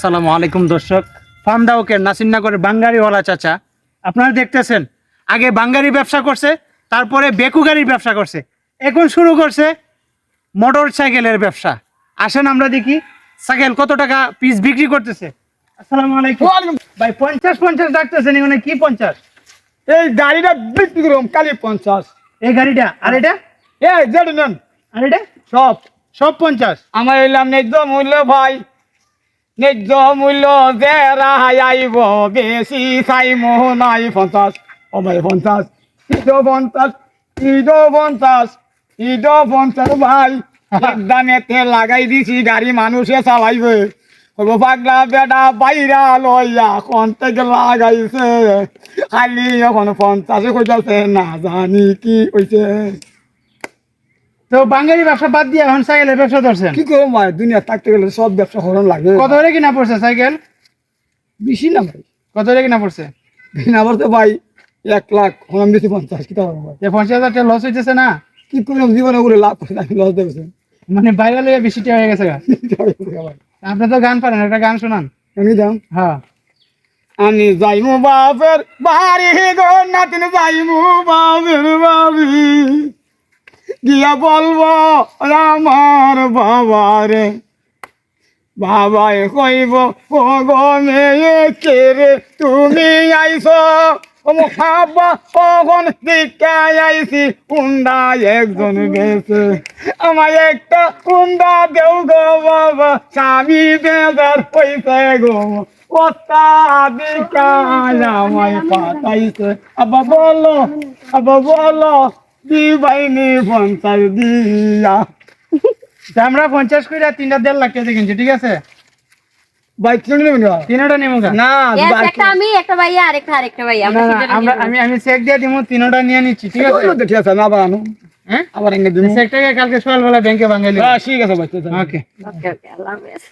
আসসালামু আলাইকুম দর্শক। ফার্ম ডাউকের নাসিরনগরের বাঙ্গারিওয়ালা চাচা আপনারা দেখতেছেন আগে বাঙ্গারি ব্যবসা করছে তারপরে বেকু গাড়ির ব্যবসা করছে। এখন শুরু করছে মোটর সাইকেলের ব্যবসা। আসেন আমরা দেখি সাইকেল কত টাকা পিস বিক্রি করতেছে। আসসালামু আলাইকুম। ভাই পঞ্চাশ পঞ্চাশ ডাকতেছেন এখানে কি পঞ্চাশ? এই গাড়িটা বিক্রি করুন কালি পঞ্চাশ। এই গাড়িটা আর এটা? এই যেটা নেন। আর এটা? সব। সব পঞ্চাশ? আমার এলাম ন্যায্য মূল্য ভাই। ন্যায্য মূল্য যে রাহাই আইব, বেশি চাই মোহ নাই পঞ্চাশ। ভাই, পঞ্চাশ। ইটো পঞ্চাশ ইটো পঞ্চাশ ইটো পঞ্চাশ, ভাই। দামেতে লাগাই দিছি, গাড়ি মানুষে চালাইবে। হব পাগলা বেটা বাইরা লইয়া কোন থেকে লাগাইছে। খালি এখন পঞ্চাশে কইতাছে, না জানি কি কইছে তো বাঙ্গারি ব্যবসা বাদ দিয়ে এখন সাইকেলের ব্যবসা ধরছেন? কি করব ভাই? দুনিয়া থাকতে গেলে সব ব্যবসা করার লাগে কত হলে কিনা পড়ছে সাইকেল? বেশি না ভাই। কত হলে কিনা পড়ছে? আবার তো ভাই এক লাখ। হলাম বেশি পঞ্চাশ কি করব ভাই? পঞ্চাশ হাজার টাকা লস হইতেছে না? কি করলাম জীবনে করে লাভ করে আমি লস দেবেছেন মানে বাইরে লইয়া বেশি টাকা হয়ে গেছে আপনি তো গান পারেন একটা গান শোনান। আমি যাম হ্যাঁ। আমি যাইমু বাপের বাড়ি গো নাতিন যাইমু বাপের বাড়ি। গিয়া বলব আমার বাবারে বাবাই কইব ও গো মেয়ে কে রে, তুমি হাবা কখন আমার একটা উন্ডা দেও গো বাবা বেজার আমায় বলো আবা বলো। দিবাইনি পঞ্চাশ দিয়া তা আমরা পঞ্চাশ করে তিনটা দেড় লাখ টাকা কিনছি ঠিক আছে বাইক চলে নেবেন না? তিনোটা নেবো গা। না Yes, বাইক একটা আমি একটা ভাইয়া আরেকটা আরেকটা ভাইয়া না, আমরা না, সেটা আমরা আমি আমি চেক দিয়ে দিব তিনোটা নিয়ে নিচ্ছি ঠিক আছে ওইগুলো তো ঠিক আছে আমি আবার আনো হ্যাঁ আবার এনে দিন চেকটাকে কালকে সকালবেলা ব্যাংকে ভাঙাইলি ঠিক আছে বাইক ওকে ওকে ওকে আল্লাহ হাফেজ